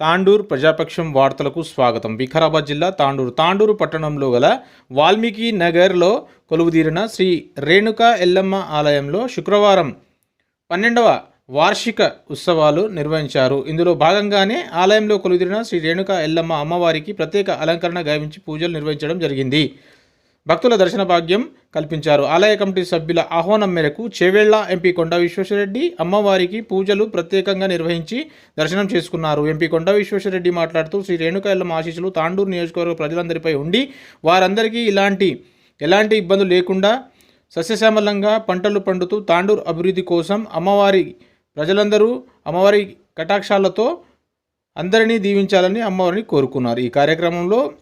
తాండూర్ ప్రజాపక్షం వార్తలకు స్వాగతం. వికారాబాద్ జిల్లా తాండూరు. తాండూరు పట్టణంలో గల వాల్మీకి నగర్లో కొలువుదీరిన శ్రీ రేణుకా ఎల్లమ్మ ఆలయంలో శుక్రవారం పన్నెండవ వార్షిక ఉత్సవాలు నిర్వహించారు. ఇందులో భాగంగానే ఆలయంలో కొలువుదీరిన శ్రీ రేణుకా ఎల్లమ్మ అమ్మవారికి ప్రత్యేక అలంకరణ గావించి పూజలు నిర్వహించడం జరిగింది. భక్తుల దర్శన భాగ్యం కల్పించారు. ఆలయ కమిటీ సభ్యుల ఆహ్వానం మేరకు చేవేళ్ళ ఎంపీ కొండ విశ్వేశ్వరరెడ్డి అమ్మవారికి పూజలు ప్రత్యేకంగా నిర్వహించి దర్శనం చేసుకున్నారు. ఎంపీ కొండ విశ్వేశ్వరరెడ్డి మాట్లాడుతూ శ్రీ రేణుకా ఆశీస్సులు తాండూరు నియోజకవర్గ ప్రజలందరిపై ఉండి వారందరికీ ఇలాంటి ఎలాంటి ఇబ్బందులు లేకుండా సస్యశ్యామలంగా పంటలు పండుతూ తాండూరు అభివృద్ధి కోసం అమ్మవారి ప్రజలందరూ అమ్మవారి కటాక్షాలతో అందరినీ దీవించాలని అమ్మవారిని కోరుకున్నారు. ఈ కార్యక్రమంలో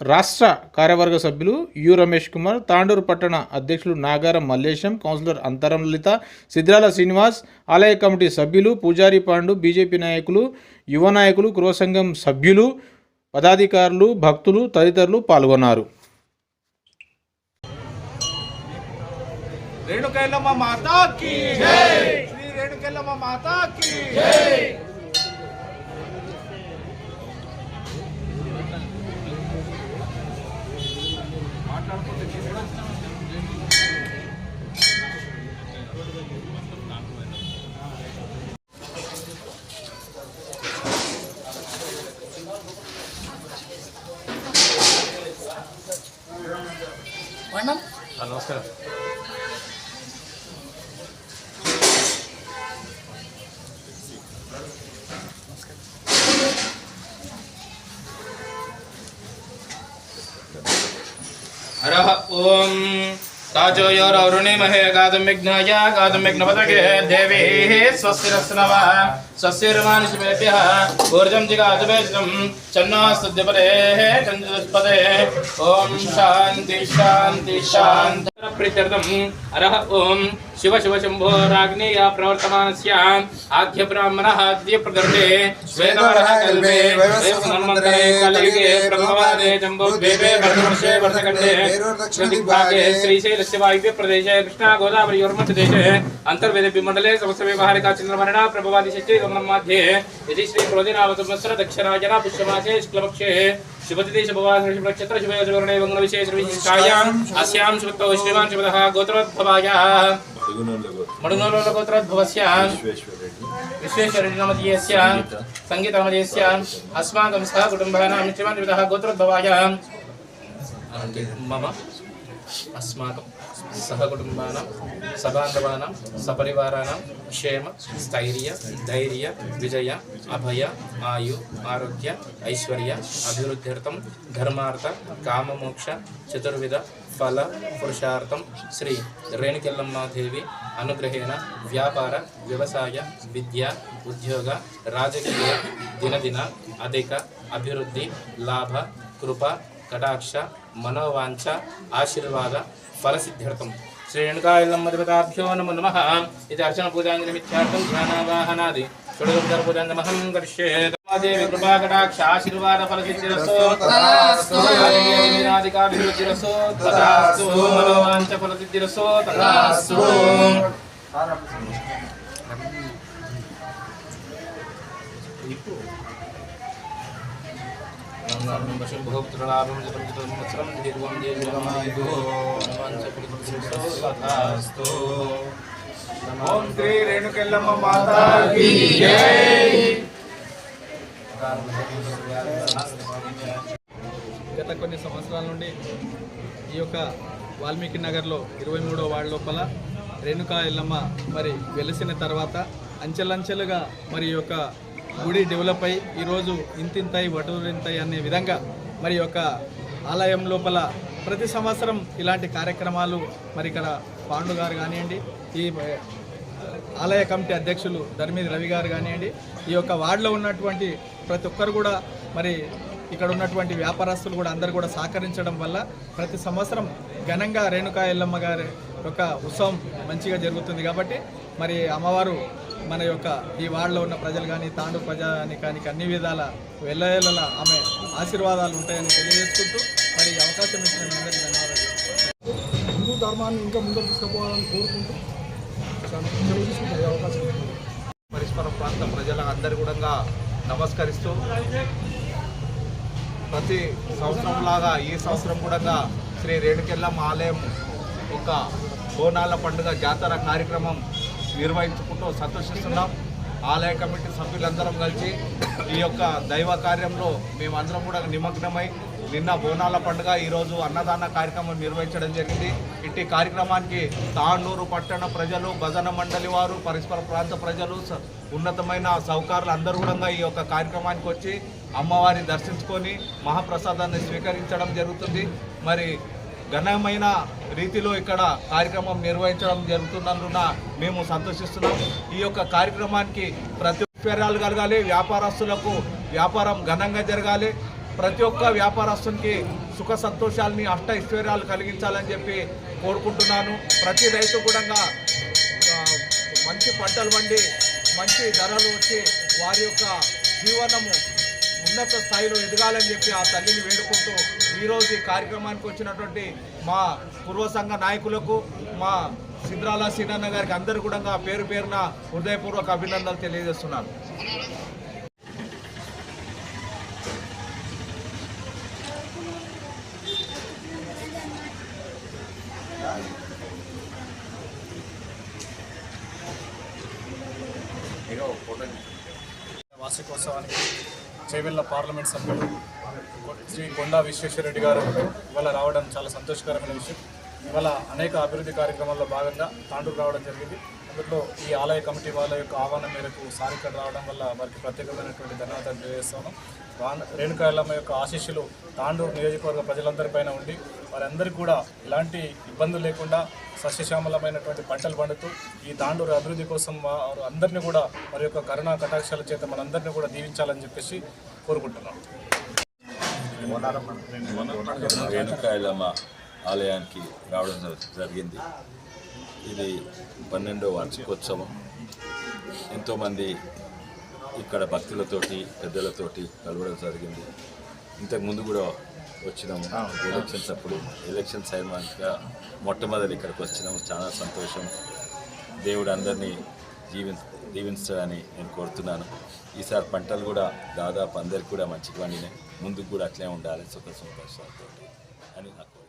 రాష్ట్ర కార్యవర్గ సభ్యులు యు రమేష్ కుమార్ తాండూరు పట్టణ అధ్యక్షులు నాగారం మల్లేశం కౌన్సిలర్ అంతరం లలిత సిద్రాల శ్రీనివాస్ ఆలయ కమిటీ సభ్యులు పూజారి పాండు బీజేపీ నాయకులు యువ నాయకులు గృహ సంఘం సభ్యులు పదాధికారులు భక్తులు తదితరులు పాల్గొన్నారు. మాతా మాట్లాడుకుంటే నమస్కారం. ఓం రాజోయోరవరుణిమహే గాదుమిఘ్నాయ గాదుమిఘ్నపదగే దేవీ స్వస్తిరస్నవ स्वस्यमानिशुभेभ्यः ऊर्जं जिगातुभेजं आद्य ब्राह्मणः आद्य प्रदर्शे श्वेतवरः कल्पे वैवस्वन्मन्त्रे कलयुगे प्रथमवादे जम्बोद्वीपे वर्षवर्षे वर्षखण्डे श्रुतिभागे श्रीशैलस्य वायुव्यप्रदेशे कृष्णा मध्ये यदि श्री क्रोधिनावतमस्र दक्षिणाजना पुष्यमासे शुक्लपक्षे शुभनक्षत्र शुभयोजवर्णे मंगलविशेषविशिष्टायाम् अस्यां शुभत्वौ श्रीमान् शुभदः गोत्रोद्भवायाः मडुनोलो गोत्रोद्भवस्य विश्वेश्वरनामधीयस्य सङ्गीतनामधीयस्य। अस्माकं सह कुटुम्बानां श्रीमान् शुभदः गोत्रोद्भवायाः मम అస్మాకం సహకుటుంబానాం సభాంగవానాం సపరివారానం క్షేమ స్థైర్య ధైర్య విజయ అభయ ఆయు ఆరోగ్య ఐశ్వర్య అభివృద్ధ్యర్థం ధర్మార్థ కామమోక్ష చతుర్విధ ఫల పురుషార్థం శ్రీ రేణుకెల్లమ్మాదేవి అనుగ్రహేణ వ్యాపార వ్యవసాయ విద్య ఉద్యోగ రాజకీయ దినదిన అధిక అభివృద్ధి లాభ కృప కటాక్ష మనోవాంఛ ఆశీర్వాద ఫలసిద్ధ్యర్థం. శ్రీ రేణుకాయలమ్మదేవతాభ్యో నమో నమః. ఇది అర్చన పూజాంజలిమిత్యార్థం ధ్యానావాహనాది. షోడోపచార పూజాంజమహం కరిష్యే దేవి కృపా కటాక్ష ఆశీర్వాద ఫలసిద్ధిరస్తో తథాస్తు మనోవాంఛ తథాస్తు గత కొన్ని సంవత్సరాల నుండి ఈ యొక్క వాల్మీకి నగర్లో ఇరవై మూడో వార్డు లోపల రేణుకా ఎల్లమ్మ మరి వెలిసిన తర్వాత అంచెలంచెలుగా మరి ఈ యొక్క గుడి డెవలప్ అయ్యి ఈరోజు ఇంతింతాయి వటూరింతాయి అనే విధంగా మరి యొక్క ఆలయం లోపల ప్రతి సంవత్సరం ఇలాంటి కార్యక్రమాలు మరి ఇక్కడ పాండు గారు కానివ్వండి ఈ ఆలయ కమిటీ అధ్యక్షులు ధర్మీది రవి గారు కానివ్వండి ఈ యొక్క వార్డులో ఉన్నటువంటి ప్రతి ఒక్కరు కూడా మరి ఇక్కడ ఉన్నటువంటి వ్యాపారస్తులు కూడా అందరు కూడా సహకరించడం వల్ల ప్రతి సంవత్సరం ఘనంగా రేణుకా ఎల్లమ్మ గారి యొక్క ఉత్సవం మంచిగా జరుగుతుంది కాబట్టి మరి అమ్మవారు మన యొక్క ఈ వార్డులో ఉన్న ప్రజలు కానీ తాండు ప్రజానికానికి అన్ని విధాల వెళ్ళేళ్ళ ఆమె ఆశీర్వాదాలు ఉంటాయని తెలియజేసుకుంటూ మరి ఈ అవకాశం ఇచ్చిన అందరికీ ధన్యవాదాలు. హిందూ ధర్మాన్ని ఇంకా ముందుకు తీసుకుపోవాలని కోరుకుంటూ అవకాశం. పరిష్కార ప్రాంత ప్రజల అందరి కూడా నమస్కరిస్తూ ప్రతి సంవత్సరం లాగా ఈ సంవత్సరం కూడా శ్రీ రేణుకెళ్ళమ్మ ఆలయం ఒక బోనాల పండుగ జాతర కార్యక్రమం నిర్వహించుకుంటూ సంతోషిస్తున్నాం. ఆలయ కమిటీ సభ్యులందరం కలిసి ఈ యొక్క దైవ కార్యంలో మేమందరం కూడా నిమగ్నమై నిన్న బోనాల పండుగ ఈరోజు అన్నదాన కార్యక్రమం నిర్వహించడం జరిగింది. ఇట్టి కార్యక్రమానికి తాండూరు పట్టణ ప్రజలు భజన మండలి వారు పరస్పర ప్రాంత ప్రజలు స- ఉన్నతమైన సౌకర్యాలు అందరూ కూడా ఈ యొక్క కార్యక్రమానికి వచ్చి అమ్మవారిని దర్శించుకొని మహాప్రసాదాన్ని స్వీకరించడం జరుగుతుంది. మరి ఘనమైన రీతిలో ఇక్కడ కార్యక్రమం నిర్వహించడం జరుగుతున్నందున మేము సంతోషిస్తున్నాం. ఈ యొక్క కార్యక్రమానికి ప్రతి ఉపయోగాలు కలగాలి వ్యాపారస్తులకు వ్యాపారం ఘనంగా జరగాలి. ప్రతి ఒక్క వ్యాపారస్తునికి సుఖ సంతోషాలని అష్ట ఐశ్వర్యాలు కలిగించాలని చెప్పి కోరుకుంటున్నాను. ప్రతి రైతు కూడా మంచి పంటలు వండి మంచి ధరలు వచ్చి వారి యొక్క జీవనము ఉన్నత స్థాయిలో ఎదగాలని చెప్పి ఆ తల్లిని వేడుకుంటూ ఈరోజు ఈ కార్యక్రమానికి వచ్చినటువంటి మా పూర్వ సంఘ నాయకులకు మా సిద్రాల సీనన్న గారికి అందరూ కూడా పేరు పేరున హృదయపూర్వక అభినందనలు తెలియజేస్తున్నాను. వార్షికోత్సవానికి చేవెళ్ళ పార్లమెంట్ సభ్యులు శ్రీ కొండా విశ్వేశ్వరరెడ్డి గారు ఇవాళ రావడం చాలా సంతోషకరమైన విషయం. ఇవాళ అనేక అభివృద్ధి కార్యక్రమాల్లో భాగంగా తాండూరు రావడం జరిగింది. అందులో ఈ ఆలయ కమిటీ వాళ్ళ యొక్క ఆహ్వానం మేరకు సార్ ఇక్కడ రావడం వల్ల వారికి ప్రత్యేకమైనటువంటి ధన్యవాదాలు తెలియజేస్తాను రాన్- రేణుకాయలమ్మ యొక్క ఆశీస్సులు తాండూరు నియోజకవర్గ ప్రజలందరిపైన ఉండి వారందరికీ కూడా ఎలాంటి ఇబ్బందులు లేకుండా సస్యశ్యామలమైనటువంటి పంటలు పండుతూ ఈ తాండూరు అభివృద్ధి కోసం వారు అందరినీ కూడా వారి యొక్క కరుణా కటాక్షాల చేత మనందరినీ కూడా దీవించాలని చెప్పేసి కోరుకుంటున్నాం. రేణుకాయలమ్మ ఆలయానికి రావడం జరిగింది. ఇది పన్నెండో వార్షికోత్సవం. ఎంతోమంది ఇక్కడ భక్తులతోటి పెద్దలతోటి కలవడం జరిగింది. ఇంతకు ముందు కూడా వచ్చినాము ఎలక్షన్స్ అప్పుడు. ఎలక్షన్స్ అయినాక మొట్టమొదటి ఇక్కడికి వచ్చినాము చాలా సంతోషం. దేవుడు అందరినీ జీవి దీవించాలని నేను కోరుతున్నాను. ఈసారి పంటలు కూడా దాదాపు అందరికి కూడా మంచిగా పండినాయి. ముందుకు కూడా అట్లే ఉండాలి. సుఖ సంతోషాలతో అని నాకు